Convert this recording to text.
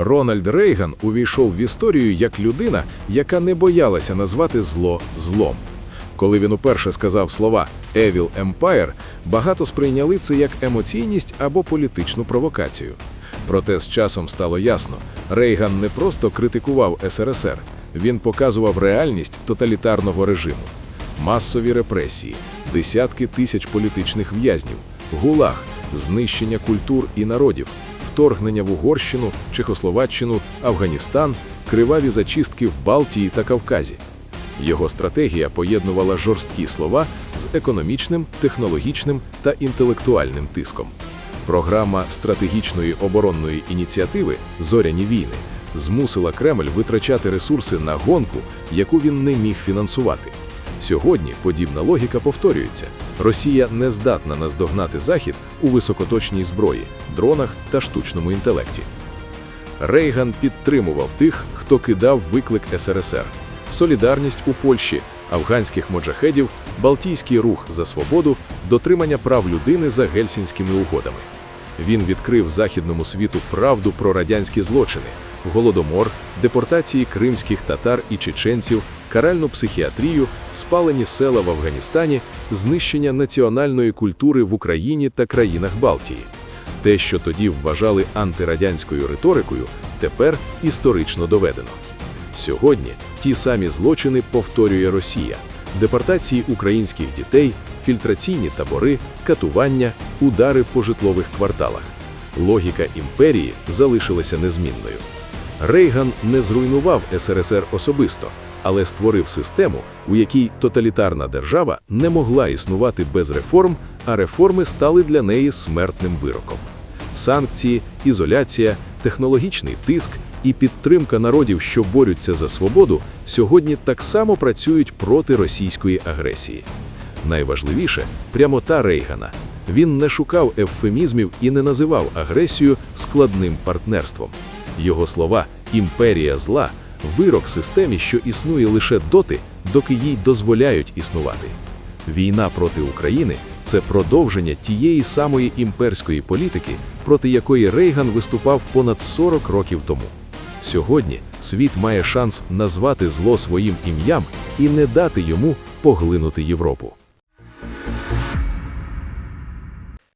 Рональд Рейган увійшов в історію як людина, яка не боялася назвати зло злом. Коли він уперше сказав слова «Evil Empire», багато сприйняли це як емоційність або політичну провокацію. Проте з часом стало ясно, Рейган не просто критикував СРСР, він показував реальність тоталітарного режиму. Масові репресії, десятки тисяч політичних в'язнів, гулаг, знищення культур і народів, вторгнення в Угорщину, Чехословаччину, Афганістан, криваві зачистки в Балтії та Кавказі. Його стратегія поєднувала жорсткі слова з економічним, технологічним та інтелектуальним тиском. Програма стратегічної оборонної ініціативи Зоряні війни змусила Кремль витрачати ресурси на гонку, яку він не міг фінансувати. Сьогодні подібна логіка повторюється: Росія не здатна наздогнати Захід у високоточній зброї, дронах та штучному інтелекті. Рейган підтримував тих, хто кидав виклик СРСР, солідарність у Польщі, афганських моджахедів, Балтійський рух за свободу, дотримання прав людини за гельсінськими угодами. Він відкрив західному світу правду про радянські злочини, голодомор, депортації кримських татар і чеченців, каральну психіатрію, спалені села в Афганістані, знищення національної культури в Україні та країнах Балтії. Те, що тоді вважали антирадянською риторикою, тепер історично доведено. Сьогодні ті самі злочини повторює Росія: депортації українських дітей, фільтраційні табори, катування, удари по житлових кварталах. Логіка імперії залишилася незмінною. Рейган не зруйнував СРСР особисто, але створив систему, у якій тоталітарна держава не могла існувати без реформ, а реформи стали для неї смертним вироком. Санкції, ізоляція, технологічний тиск і підтримка народів, що борються за свободу, сьогодні так само працюють проти російської агресії. Найважливіше прямота Рейгана. Він не шукав ефемізмів і не називав агресію складним партнерством. Його слова імперія зла вирок системі, що існує лише доти, доки їй дозволяють існувати. Війна проти України це продовження тієї самої імперської політики, проти якої Рейган виступав понад 40 років тому. Сьогодні світ має шанс назвати зло своїм ім'ям і не дати йому поглинути Європу.